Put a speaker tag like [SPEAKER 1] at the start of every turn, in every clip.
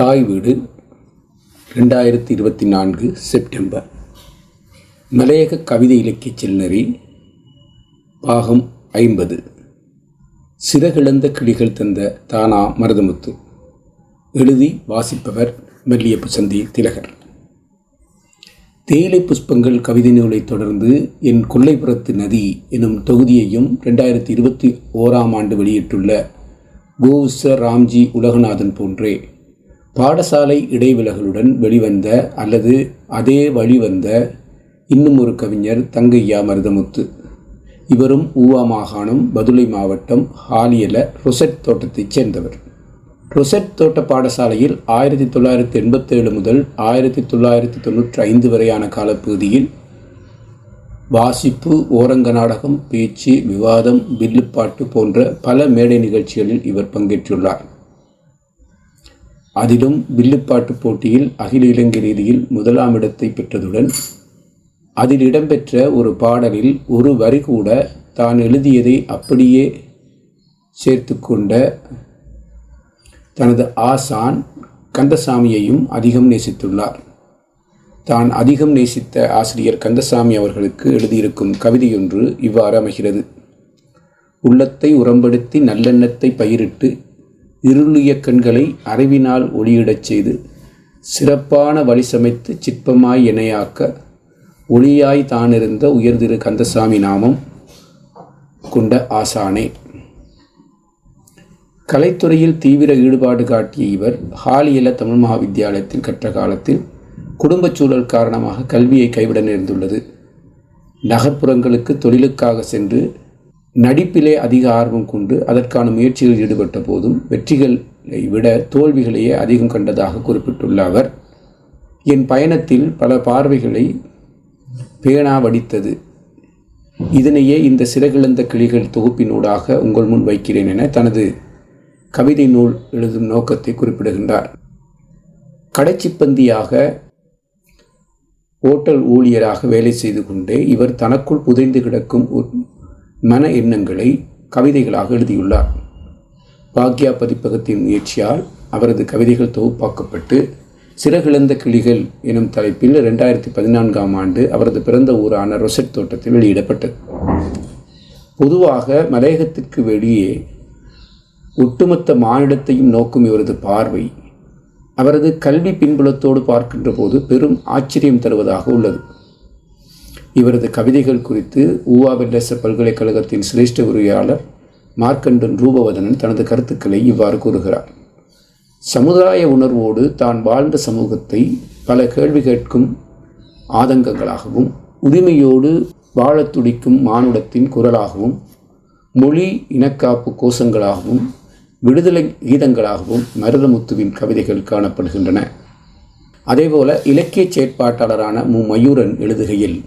[SPEAKER 1] தாய் வீடு ரெண்டாயிரத்தி இருபத்தி நான்கு செப்டம்பர். மலையக கவிதை இலக்கிய செல்நெறி பாகம் ஐம்பது. சிறகிழந்த கிளிகள் தந்த தானா மருதமுத்து. எழுதி வாசிப்பவர் மெல்லியப்பு சந்தி திலகர். தேயிலை புஷ்பங்கள் கவிதை நூலைத் தொடர்ந்து என் கொல்லைப்புறத்து நதி எனும் தொகுதியையும் ரெண்டாயிரத்தி இருபத்தி ஓராம் ஆண்டு வெளியிட்டுள்ள கோவுச ராம்ஜி உலகநாதன் போன்றே பாடசாலை இடைவிலகலுடன் வெளிவந்த அல்லது அதே வழிவந்த இன்னும் ஒரு கவிஞர் தங்கையா மருதமுத்து. இவரும் ஊவா மாகாணம் பதுளை மாவட்டம் ஹாலியல ரொசெட் தோட்டத்தைச் சேர்ந்தவர். ரொசெட் தோட்ட பாடசாலையில் ஆயிரத்தி தொள்ளாயிரத்தி எண்பத்தேழு முதல் ஆயிரத்தி தொள்ளாயிரத்தி தொண்ணூற்றி ஐந்து வரையான காலப்பகுதியில் வாசிப்பு ஓரங்க நாடகம் பேச்சு விவாதம் வில்லுப்பாட்டு போன்ற பல மேடை நிகழ்ச்சிகளில் இவர் பங்கேற்றுள்ளார். அதிலும் வில்லுப்பாட்டு போட்டியில் அகில இலங்கை ரீதியில் முதலாம் இடத்தை பெற்றதுடன் அதில் இடம்பெற்ற ஒரு பாடலில் ஒரு வரி கூட தான் எழுதியதை அப்படியே சேர்த்து கொண்ட தனது ஆசான் கந்தசாமியையும் அதிகம் நேசித்துள்ளார். தான் அதிகம் நேசித்த ஆசிரியர் கந்தசாமி அவர்களுக்கு எழுதியிருக்கும் கவிதையொன்று இவ்வாறு அமைகிறது. உள்ளத்தை உரம்படுத்தி நல்லெண்ணத்தை பயிரிட்டு இருளிய கண்களை அறிவினால் ஒளியிடச் செய்து சிறப்பான வழி சமைத்து சிற்பமாய் இணையாக்க ஒளியாய் தானிருந்த உயர்திரு கந்தசாமி நாமம் கொண்ட ஆசானே. கலைத்துறையில் தீவிர ஈடுபாடு காட்டிய இவர் ஹாலியல தமிழ் மகாவித்தியாலயத்தில் கற்ற காலத்தில் குடும்பச் சூழல் காரணமாக கல்வியை கைவிட நேர்ந்துள்ளது. நகர்ப்புறங்களுக்கு தொழிலுக்காக சென்று நடிப்பிலே அதிக ஆர்வம் கொண்டு அதற்கான முயற்சிகளில் ஈடுபட்ட போதும் வெற்றிகளை விட தோல்விகளையே அதிகம் கண்டதாக குறிப்பிட்டுள்ள அவர் என் பயணத்தில் பல பார்வைகளை பேனா வடித்தது. இதனையே இந்த சிறகிழந்த கிளிகள் தொகுப்பினூடாக உங்கள் முன் வைக்கிறேன் என தனது கவிதை நூல் எழுதும் நோக்கத்தை குறிப்பிடுகின்றார். கடைச்சிப்பந்தியாக ஓட்டல் ஊழியராக வேலை செய்து கொண்டே இவர் தனக்குள் புதைந்து கிடக்கும் மன எண்ணங்களை கவிதைகளாக எழுதியுள்ளார். பாக்யா பதிப்பகத்தின் முயற்சியால் அவரது கவிதைகள் தொகுப்பாக்கப்பட்டு சிறகிழந்த கிளிகள் எனும் தலைப்பில் ரெண்டாயிரத்தி பதினான்காம் ஆண்டு அவரது பிறந்த ஊரான ரொசெட் தோட்டத்தில் வெளியிடப்பட்டது. பொதுவாக மலையகத்திற்கு வெளியே ஒட்டுமொத்த மானிடத்தையும் நோக்கும் இவரது பார்வை அவரது கல்வி பின்புலத்தோடு பார்க்கின்ற போது பெரும் ஆச்சரியம் தருவதாக உள்ளது. இவரது கவிதைகள் குறித்து ஊவா வெல்லச பல்கலைக்கழகத்தின் சிரேஷ்ட உரையாளர் மார்க்கண்டன் ரூபவதனன் தனது கருத்துக்களை இவ்வாறு கூறுகிறார். சமுதாய உணர்வோடு தான் வாழ்ந்த சமூகத்தை பல கேள்வி கேட்கும் ஆதங்கங்களாகவும் உரிமையோடு வாழத் துடிக்கும் மானுடத்தின் குரலாகவும் மொழி இனக்காப்பு கோஷங்களாகவும் விடுதலை கீதங்களாகவும் மருதமுத்துவின் கவிதைகள் காணப்படுகின்றன. அதேபோல இலக்கிய செயற்பாட்டாளரான மு. மயூரன் எழுதுகையில்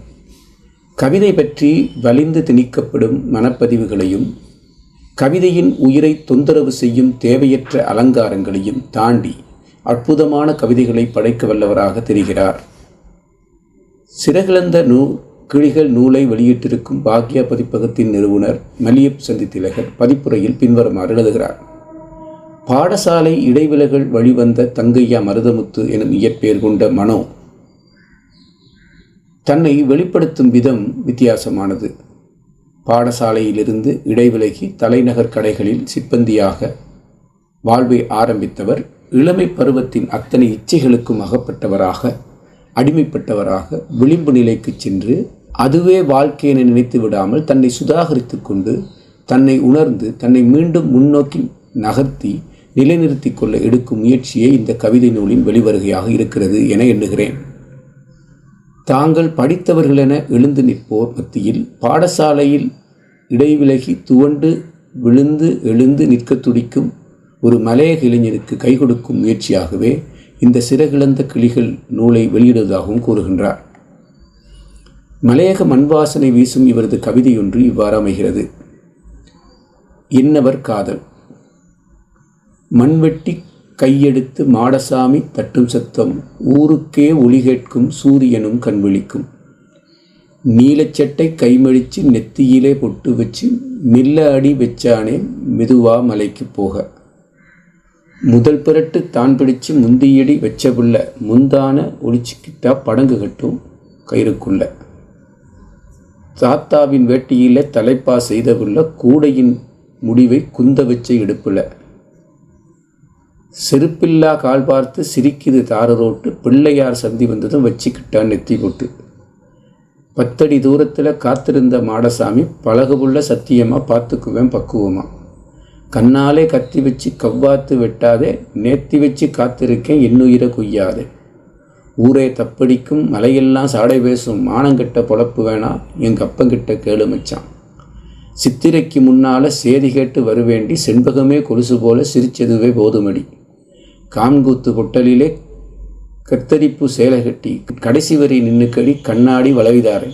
[SPEAKER 1] கவிதை பற்றி வலிந்து திணிக்கப்படும் மனப்பதிவுகளையும் கவிதையின் உயிரை தொந்தரவு செய்யும் தேவையற்ற அலங்காரங்களையும் தாண்டி அற்புதமான கவிதைகளை படைக்க வல்லவராக தெரிகிறார். சிறகிழந்த நூ கிழிகள் நூலை வெளியிட்டிருக்கும் பாக்யா பதிப்பகத்தின் நிறுவனர் மலியப் சந்தி திலகர் பதிப்புரையில் பின்வருமாறு எழுதுகிறார். பாடசாலை இடைவிலகல் வழிவந்த தங்கையா மருதமுத்து எனும் இயற்பெயர் கொண்ட மனோ தன்னை வெளிப்படுத்தும் விதம் வித்தியாசமானது. பாடசாலையிலிருந்து இடைவிலகி தலைநகர் கடைகளில் சிப்பந்தியாக வாழ்வை ஆரம்பித்தவர் இளமை பருவத்தின் அத்தனை இச்சைகளுக்கும் அகப்பட்டவராக அடிமைப்பட்டவராக விளிம்பு நிலைக்கு சென்று அதுவே வாழ்க்கை என நினைத்து விடாமல் தன்னை சுதாகரித்து கொண்டு தன்னை உணர்ந்து தன்னை மீண்டும் முன்னோக்கி நகர்த்தி நிலைநிறுத்தி கொள்ள எடுக்கும் முயற்சியே இந்த கவிதை நூலின் வெளிவருகையாக இருக்கிறது என எண்ணுகிறேன். தாங்கள் படித்தவர்கள் என எழுந்து நிற்போர் மத்தியில் பாடசாலையில் இடைவிலகி துவண்டு விழுந்து எழுந்து நிற்க துடிக்கும் ஒரு மலையக இளைஞருக்கு கை கொடுக்கும் முயற்சியாகவே இந்த சிறகிழந்த கிளிகள் நூலை வெளியிடுவதாகவும் கூறுகின்றார். மலையக மண்வாசனை வீசும் இவரது கவிதையொன்று இவ்வாறு அமைகிறது. இன்னவர் காதல். மண்வெட்டி கையெடுத்து மாடசாமி தட்டும் சத்தம். ஊருக்கே ஒளி கேட்கும் சூரியனும் கண்விழிக்கும் நீலச்சட்டை கைமழிச்சு நெத்தியிலே பொட்டு வச்சு மில்ல அடி வச்சானே மெதுவா மலைக்கு போக. முதல் பிறட்டு தான் பிடிச்சு முந்தியடி வச்ச புள்ள முந்தான ஒளிச்சுக்கிட்டா படங்கு கட்டும் கயிறுக்குள்ள. தாத்தாவின் வேட்டியில் தலைப்பா செய்த புள்ள கூடையின் முடிவை குந்த வச்ச இடுப்புல. செருப்பில்லா கால் பார்த்து சிரிக்குது தாரரோட்டு பிள்ளையார் சந்தி வந்ததும் வச்சுக்கிட்டான் நெத்தி போட்டு. பத்தடி தூரத்தில் காத்திருந்த மாடசாமி பழகுபுள்ள சத்தியமாக பார்த்துக்குவேன் பக்குவமா. கண்ணாலே கத்தி வச்சு கவ்வாத்து வெட்டாதே நேத்தி வச்சு காத்திருக்கேன் என்னுயிரை கொய்யாதே. ஊரே தப்படிக்கும் மலையெல்லாம் சாடை பேசும் மானங்கிட்ட பொழப்பு வேணா எங்கள் அப்பங்கிட்ட கேளு மச்சான். சித்திரைக்கு முன்னால் சேதி கேட்டு வருவேண்டி செண்பகமே கொலுசு போல சிரிச்சதுவே போதுமடி. கான்கூத்து பொட்டலிலே கத்தரிப்பு சேலை கட்டி கடைசி வரை நின்னுக்கடி கண்ணாடி வளவிதாரே.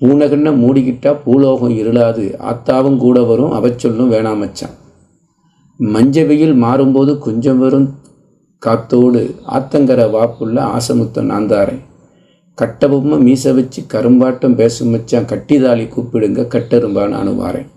[SPEAKER 1] பூனகண்ண மூடிக்கிட்டா பூலோகம் இருளாது. ஆத்தாவும் கூட வரும் அவச்சொல்லும் வேணாமச்சான் மஞ்ச வெயில் மாறும்போது கொஞ்சம் வரும் காத்தோடு. ஆத்தங்கர வாப்புள்ள ஆசமுத்தன் ஆந்தாரேன் கட்டபொம்மை மீச வச்சு கரும்பாட்டம் பேசும் மச்சான் கட்டிதாலி கூப்பிடுங்க கட்டெரும்பா அணுவாரேன் வாரேன்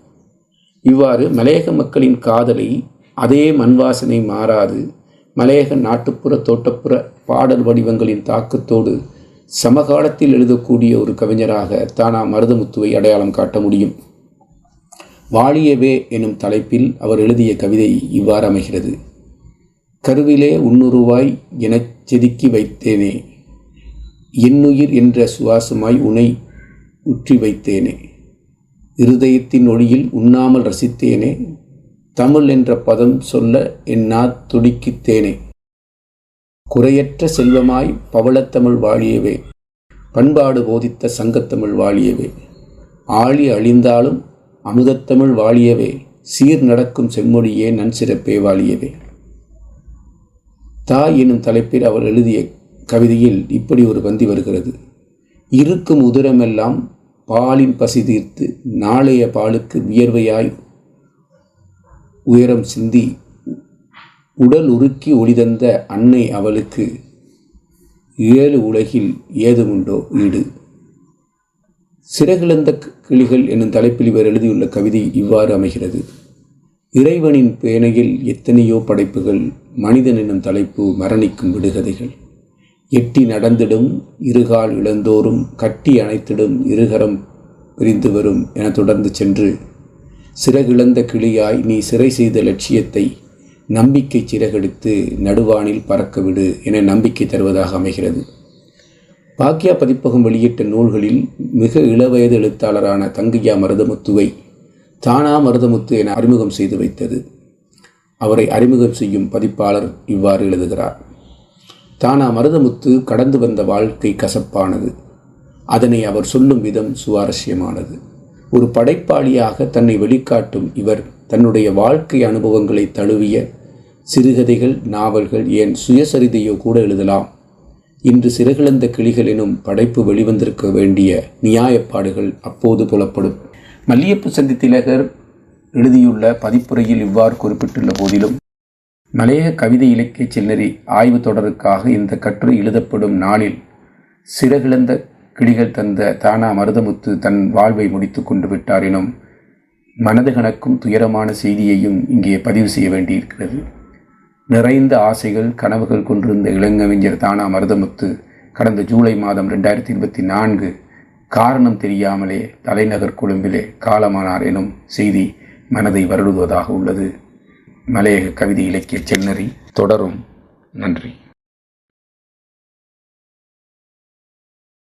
[SPEAKER 1] இவ்வாறு மலையக மக்களின் காதலை அதே மண்வாசனை மாறாது. மலையக நாட்டுப்புற தோட்டப்புற பாடல் வடிவங்களின் தாக்கத்தோடு சமகாலத்தில் எழுதக்கூடிய ஒரு கவிஞராக தானா மருதமுத்துவை அடையாளம் காட்ட முடியும். வாழியவே எனும் தலைப்பில் அவர் எழுதிய கவிதை இவ்வாறு அமைகிறது. கருவிலே உன்னுருவாய் எனச் செதுக்கி வைத்தேனே என்னுயிர் என்ற சுவாசமாய் உனை உற்றி வைத்தேனே இருதயத்தின் ஒளியில் உண்ணாமல் ரசித்தேனே தமிழ் என்ற பதம் சொல்ல என்னா துடிக்கித்தேனே குறையற்ற செல்வமாய் பவளத்தமிழ் வாழியவே பண்பாடு போதித்த சங்கத்தமிழ் வாழியவே. ஆழி அழிந்தாலும் அமுதத்தமிழ் வாழியவே சீர் நடக்கும் செம்மொழியே நன்சிறப்பே வாழியவே. தாய் எனும் தலைப்பில் அவர் எழுதிய கவிதையில் இப்படி ஒரு பந்தி வருகிறது. இருக்கும் உதிரமெல்லாம் பாலின் பசி தீர்த்து நாளைய பாலுக்கு வியர்வையாய் உயரம் சிந்தி உடல் உருக்கி ஒளிதந்த அன்னை அவளுக்கு ஏழு உலகில் ஏதுமுண்டோ ஈடு. சிறகிழந்த கிளிகள் என்னும் தலைப்பில் இவர் எழுதியுள்ள கவிதை இவ்வாறு அமைகிறது. இறைவனின் பேணையில் எத்தனையோ படைப்புகள் மனிதன் என்னும் தலைப்பு மரணிக்கும் விடுகதைகள். எட்டி நடந்திடும் இருகால் இழந்தோறும் கட்டி அணைத்திடும் இருகரம் பிரிந்து வரும் என தொடர்ந்து சென்று சிறகிழந்த கிளியாய் நீ சிறை செய்த லட்சியத்தை நம்பிக்கை சிறகெடுத்து நடுவானில் பறக்கவிடு என நம்பிக்கை தருவதாக அமைகிறது. பாக்கியா பதிப்பகம் வெளியிட்ட நூல்களில் மிக இளவயது எழுத்தாளரான தங்கையா மருதமுத்துவை தானா மருதமுத்து என அறிமுகம் செய்து வைத்தது. அவரை அறிமுகம் செய்யும் பதிப்பாளர் இவ்வாறு எழுதுகிறார். தானா மருதமுத்து கடந்து வந்த வாழ்க்கை கசப்பானது. அதனை அவர் சொல்லும் விதம் சுவாரஸ்யமானது. ஒரு படைப்பாளியாக தன்னை வெளிக்காட்டும் இவர் தன்னுடைய வாழ்க்கை அனுபவங்களை தழுவிய சிறுகதைகள் நாவல்கள் ஏன் சுயசரிதையோ கூட எழுதலாம். இன்று சிறகிழந்த கிளிகள் எனும் படைப்பு வெளிவந்திருக்க வேண்டிய நியாயப்பாடுகள் அப்போது புலப்படும். மல்லியப்பு சந்தி திலகர் எழுதியுள்ள பதிப்புரையில் இவ்வாறு குறிப்பிட்டுள்ள போதிலும் மலையக கவிதை இலக்கிய செல்லறி ஆய்வு தொடருக்காக இந்த கட்டுரை எழுதப்படும் நாளில் சிறகிழந்த கிளிகள் தந்த தானா மருதமுத்து தன் வாழ்வை முடித்து கொண்டு விட்டார் எனும் மனது கணக்கும் துயரமான செய்தியையும் இங்கே பதிவு செய்ய வேண்டியிருக்கிறது. நிறைந்த ஆசைகள் கனவுகள் கொண்டிருந்த இளங்கவிஞர் தானா மருதமுத்து கடந்த ஜூலை மாதம் ரெண்டாயிரத்தி இருபத்தி நான்கு காரணம் தெரியாமலே தலைநகர் கொழும்பிலே காலமானார் எனும் செய்தி மனதை வருடுவதாக உள்ளது. மலையக கவிதை இலக்கிய சென்னறி தொடரும். நன்றி.